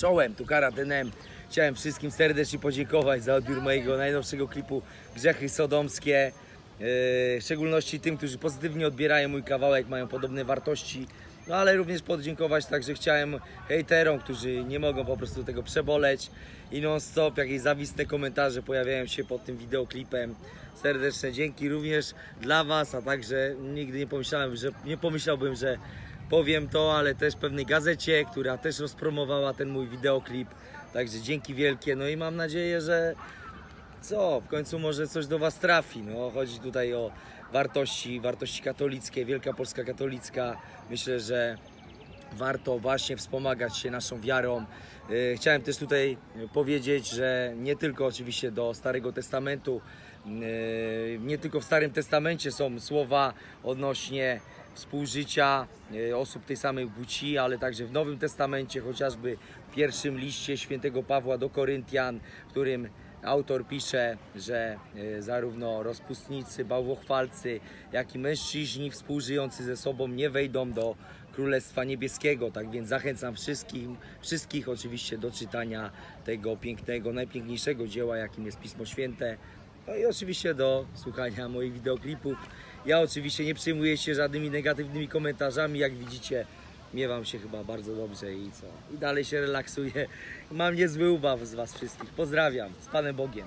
Czołem, tu Karatenem. Chciałem wszystkim serdecznie podziękować za odbiór mojego najnowszego klipu Grzechy Sodomskie. Yy, W szczególności tym, którzy pozytywnie odbierają mój kawałek, mają podobne wartości. No ale również podziękować także chciałem hejterom, którzy nie mogą po prostu tego przeboleć i non stop jakieś zawistne komentarze pojawiają się pod tym wideoklipem. Serdeczne dzięki również dla Was, a także nigdy nie pomyślałem, że nie pomyślałbym, że powiem to, ale też pewnej gazecie, która też rozpromowała ten mój wideoklip. Także dzięki wielkie. No i mam nadzieję, że co, w końcu może coś do Was trafi. No, chodzi tutaj o wartości, wartości katolickie, Wielka Polska Katolicka. Myślę, że warto właśnie wspomagać się naszą wiarą. Yy, Chciałem też tutaj powiedzieć, że nie tylko oczywiście do Starego Testamentu, nie tylko w Starym Testamencie są słowa odnośnie współżycia yy, osób tej samej płci, ale także w Nowym Testamencie, chociażby w pierwszym liście świętego Pawła do Koryntian, w którym autor pisze, że e, zarówno rozpustnicy, bałwochwalcy, jak i mężczyźni współżyjący ze sobą nie wejdą do Królestwa Niebieskiego. Tak więc zachęcam wszystkich oczywiście do czytania tego pięknego, najpiękniejszego dzieła, jakim jest Pismo Święte. No i oczywiście do słuchania moich wideoklipów. Ja oczywiście nie przejmuję się żadnymi negatywnymi komentarzami, jak widzicie. Miewam się chyba bardzo dobrze i co? I dalej się relaksuję. Mam niezły ubaw z Was wszystkich. Pozdrawiam. Z Panem Bogiem.